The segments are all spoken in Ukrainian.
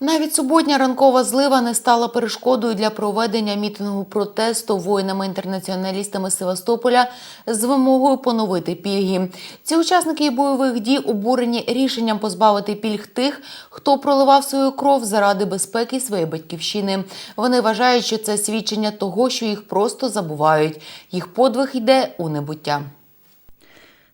Навіть суботня ранкова злива не стала перешкодою для проведення мітингу протесту воїнами-інтернаціоналістами Севастополя з вимогою поновити пільги. Ці учасники бойових дій обурені рішенням позбавити пільг тих, хто проливав свою кров заради безпеки своєї батьківщини. Вони вважають, що це свідчення того, що їх просто забувають. Їх подвиг йде у небуття.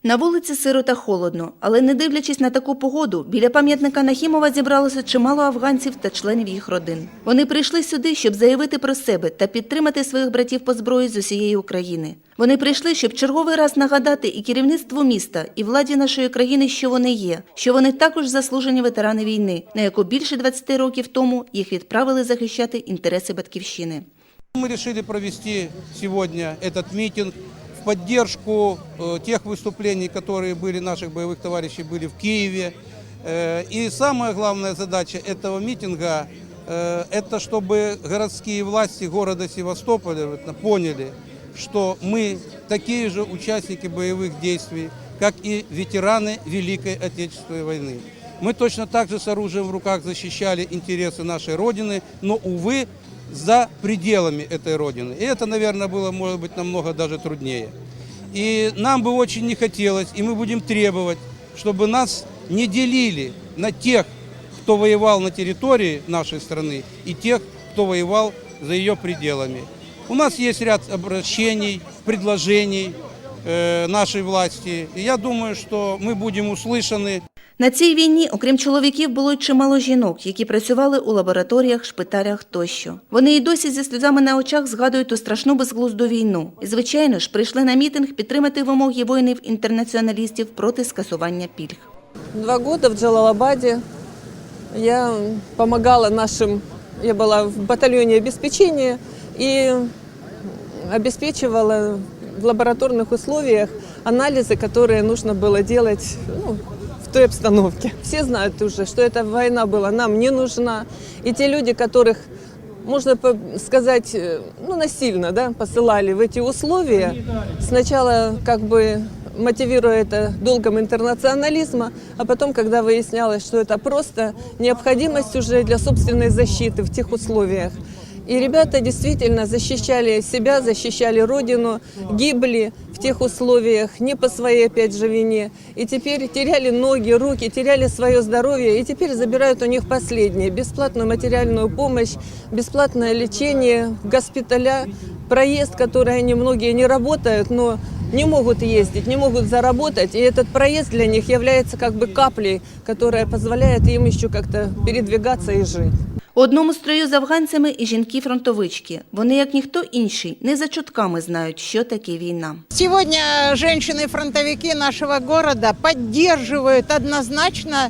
На вулиці сиро та холодно, але не дивлячись на таку погоду, біля пам'ятника Нахімова зібралося чимало афганців та членів їх родин. Вони прийшли сюди, щоб заявити про себе та підтримати своїх братів по зброї з усієї України. Вони прийшли, щоб черговий раз нагадати і керівництву міста, і владі нашої країни, що вони є, що вони також заслужені ветерани війни, на яку більше 20 років тому їх відправили захищати інтереси батьківщини. Мы решили провести сегодня этот митинг в поддержку э, тех выступлений, которые были наших боевых товарищей были в Киеве. Э, И самая главная задача этого митинга э, это чтобы городские власти города Севастополя вот, поняли, что мы такие же участники боевых действий, как и ветераны Великой Отечественной войны. Мы точно так же с оружием в руках защищали интересы нашей Родины, но, увы, за пределами этой Родины. И это, наверное, было, может быть, намного даже труднее. И нам бы очень не хотелось, и мы будем требовать, чтобы нас не делили на тех, кто воевал на территории нашей страны, и тех, кто воевал за ее пределами. У нас есть ряд обращений, предложений э, нашей власти, и я думаю, что мы будем услышаны. На цій війні, окрім чоловіків, було й чимало жінок, які працювали у лабораторіях, шпиталях тощо. Вони й досі зі сльозами на очах згадують ту страшну безглузду війну. І, звичайно ж, прийшли на мітинг підтримати вимоги воїнів-інтернаціоналістів проти скасування пільг. Два года в Джалалабаде я помогала нашим, я была в батальоне обеспечения и обеспечивала в лабораторных условиях анализы, которые нужно было делать ну, в той обстановке. Все знают уже, что эта война была нам не нужна. И те люди, которых, можно по- сказать, э, ну, насильно да, посылали в эти условия, сначала как бы мотивируя это долгом интернационализма, а потом, когда выяснялось, что это просто необходимость уже для собственной защиты в тех условиях. И ребята действительно защищали себя, защищали родину, гибли в тех условиях, не по своей, опять же, вине. И теперь теряли ноги, руки, теряли свое здоровье, и теперь забирают у них последнее. Бесплатную материальную помощь, бесплатное лечение, госпиталя, проезд, который они многие не работают, но не могут ездить, не могут заработать. И этот проезд для них является как бы каплей, которая позволяет им еще как-то передвигаться и жить. У одному строю з афганцями і жінки-фронтовички. Вони, як ніхто інший, не за чутками знають, що таке війна. Сегодня женщины-фронтовики нашего города поддерживают однозначно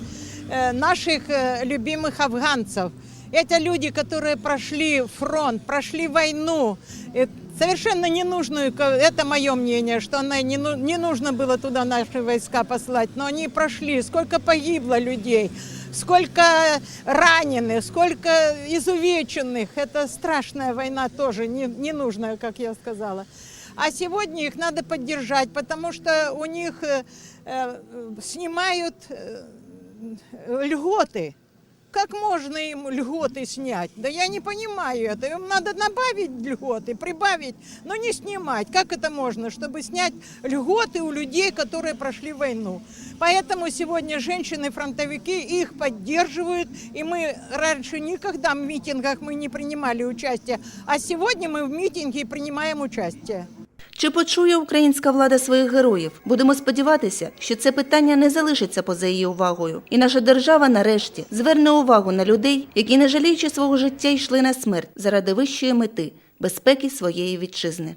э, наших э, любимых афганцев. Это люди, которые прошли фронт, прошли войну, э, совершенно ненужную, ко- это мое мнение, что она не, ну- не нужно было туда наши войска послать, но они прошли, сколько погибло людей, сколько раненых, сколько изувеченных. Это страшная война тоже, не, ненужная, как я сказала. А сегодня их надо поддержать, потому что у них э, э, снимают э, льготы. Как можно им льготы снять? Да я не понимаю это. Им надо добавить льготы, прибавить, но не снимать. Как это можно, чтобы снять льготы у людей, которые прошли войну? Поэтому сегодня женщины-фронтовики их поддерживают. И мы раньше никогда в митингах мы не принимали участие. А сегодня мы в митинге принимаем участие. Чи почує українська влада своїх героїв? Будемо сподіватися, що це питання не залишиться поза її увагою, і наша держава нарешті зверне увагу на людей, які, не жаліючи свого життя, йшли на смерть заради вищої мети безпеки своєї вітчизни.